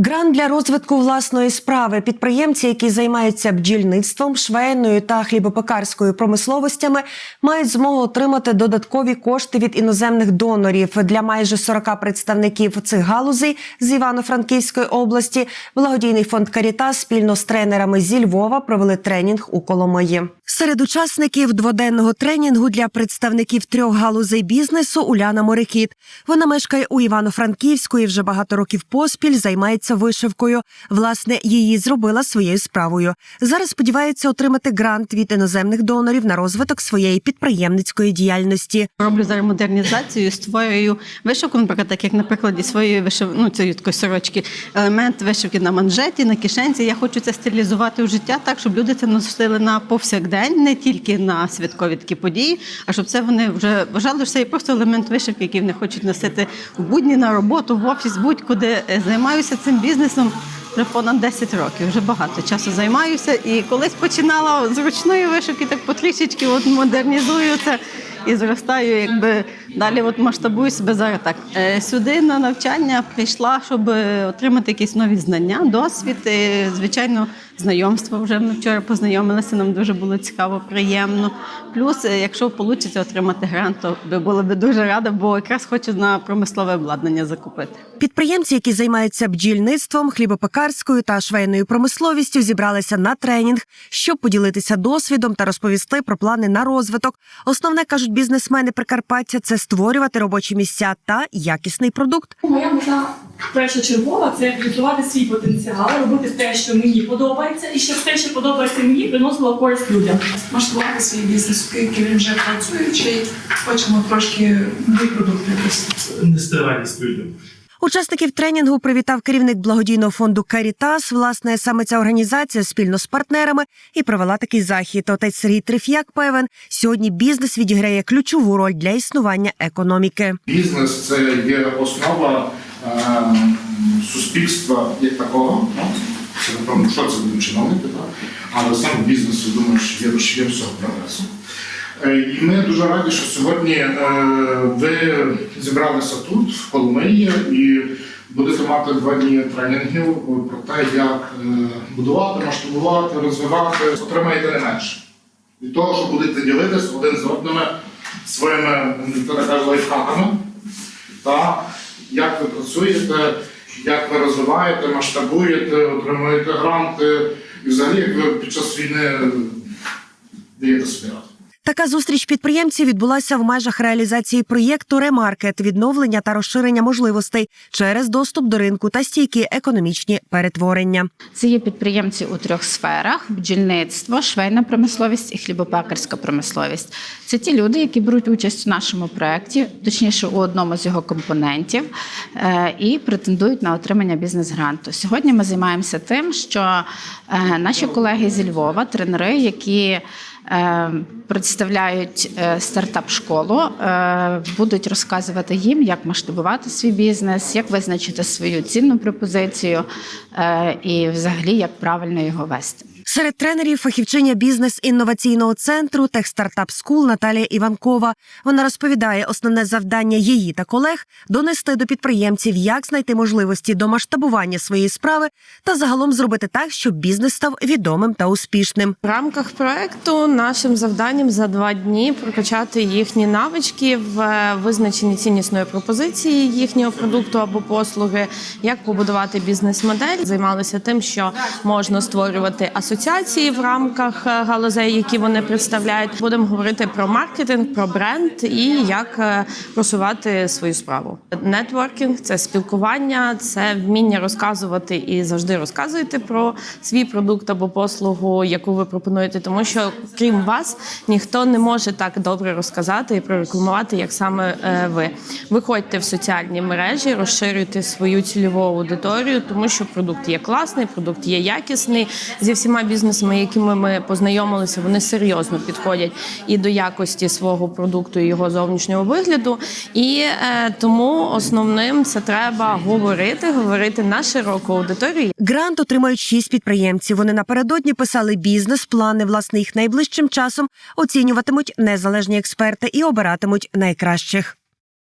Грант для розвитку власної справи. Підприємці, які займаються бджільництвом, швейною та хлібопекарською промисловостями, мають змогу отримати додаткові кошти від іноземних донорів для майже 40 представників цих галузей з Івано-Франківської області. Благодійний фонд Карітас спільно з тренерами зі Львова провели тренінг у Коломиї. Серед учасників дводенного тренінгу для представників трьох галузей бізнесу Уляна Морикіт. Вона мешкає у Івано-Франківську і вже багато років поспіль займається вишивкою. Власне, її зробила своєю справою. Зараз сподівається отримати грант від іноземних донорів на розвиток своєї підприємницької діяльності. Роблю зараз модернізацію, створюю вишивку, наприклад, так як на прикладі своєї вишив... ну, цієї такої сорочки, елемент вишивки на манжеті, на кишенці. Я хочу це стилізувати в життя так, щоб люди це носили на повсякдень, не тільки на святкові такі події, а щоб це вони вже вважали, що це є просто елемент вишивки, який вони хочуть носити в будні на роботу, в офіс, будь-куди Е, займаюся цим бізнесом. Вже понад 10 років, вже багато часу займаюся. І колись починала з ручної вишивки, так потрішечки от модернізую це і зростаю, якби далі от масштабую себе зараз так. Е, Сюди на навчання прийшла, щоб отримати якісь нові знання, досвід. е, Звичайно, знайомство вже ми вчора познайомилися, нам дуже було цікаво, приємно. Плюс, е, якщо вийде отримати грант, то була би дуже рада, бо якраз хочу на промислове обладнання закупити. Підприємці, які займаються бджільництвом, хлібопекарською та швейною промисловістю, зібралися на тренінг, щоб поділитися досвідом та розповісти про плани на розвиток. Основне кажуть бізнесмени Прикарпаття це створювати робочі місця та якісний продукт. Моя мета першочергова це відкривати свій потенціал, робити те, що мені подобається, і щоб те, що подобається мені, приносило користь людям. масштабувати свій бізнес, який він вже працюючий, хочемо трошки нові продукти випустити. нести радість людям. Учасників тренінгу привітав керівник благодійного фонду Карітас. Власне, саме ця організація спільно з партнерами і провела такий захід. Отець Сергій Триф'як певен, сьогодні бізнес відіграє ключову роль для існування економіки. Бізнес це є основа е, суспільства як такого. Ну, це напевно, що це будемо чиновники, так? але саме бізнес, думаю, що є рушієм всього прогресу. Е, І ми дуже раді, що сьогодні е, ви зібралися тут, в Коломиї, і будете мати два дні тренінгів про те, як е, будувати, масштабувати, розвивати, отримаєте не менше. Від того, що будете ділитися один з одними своїми лайфхаками, та як ви працюєте, як ви розвиваєте, масштабуєте, отримуєте гранти, і взагалі як ви під час війни даєте собі раду. Така зустріч підприємців відбулася в межах реалізації проєкту Ремаркет відновлення та розширення можливостей через доступ до ринку та стійкі економічні перетворення. Це є підприємці у трьох сферах: бджільництво, швейна промисловість і хлібопекарська промисловість. Це ті люди, які беруть участь у нашому проєкті, точніше у одному з його компонентів, е, і претендують на отримання бізнес-гранту. Сьогодні ми займаємося тим, що е, наші колеги зі Львова, тренери, які представляють е, стартап-школу, е, будуть розказувати їм, як масштабувати свій бізнес, як визначити свою цінну пропозицію е, і, взагалі, як правильно його вести. Серед тренерів фахівчиня бізнес-інноваційного центру Техстартап Скул Наталія Іванкова. Вона розповідає, основне завдання її та колег донести до підприємців, як знайти можливості до масштабування своєї справи та загалом зробити так, щоб бізнес став відомим та успішним. В рамках проекту нашим завданням за два дні прокачати їхні навички в е, визначенні ціннісної пропозиції їхнього продукту або послуги, як побудувати бізнес-модель. Займалися тим, що можна створювати асоціації в рамках е, галузей, які вони представляють. Будемо говорити про маркетинг, про бренд і як е, просувати свою справу. Нетворкінг це спілкування, це вміння розказувати і завжди розказуєте про свій продукт або послугу, яку ви пропонуєте, тому що крім вас ніхто не може так добре розказати і прорекламувати, як саме е, ви. Виходьте в соціальні мережі, розширюйте свою цільову аудиторію, тому що продукт є класний, продукт є якісний. Зі всіма бізнесами, якими ми познайомилися, вони серйозно підходять і до якості свого продукту, і його зовнішнього вигляду. І е, тому основним це треба говорити, говорити на широку аудиторію. Грант отримають шість підприємців. Вони напередодні писали бізнес-плани. Власне, їх найближчим часом оцінюватимуть незалежні експерти і обиратимуть найкращих.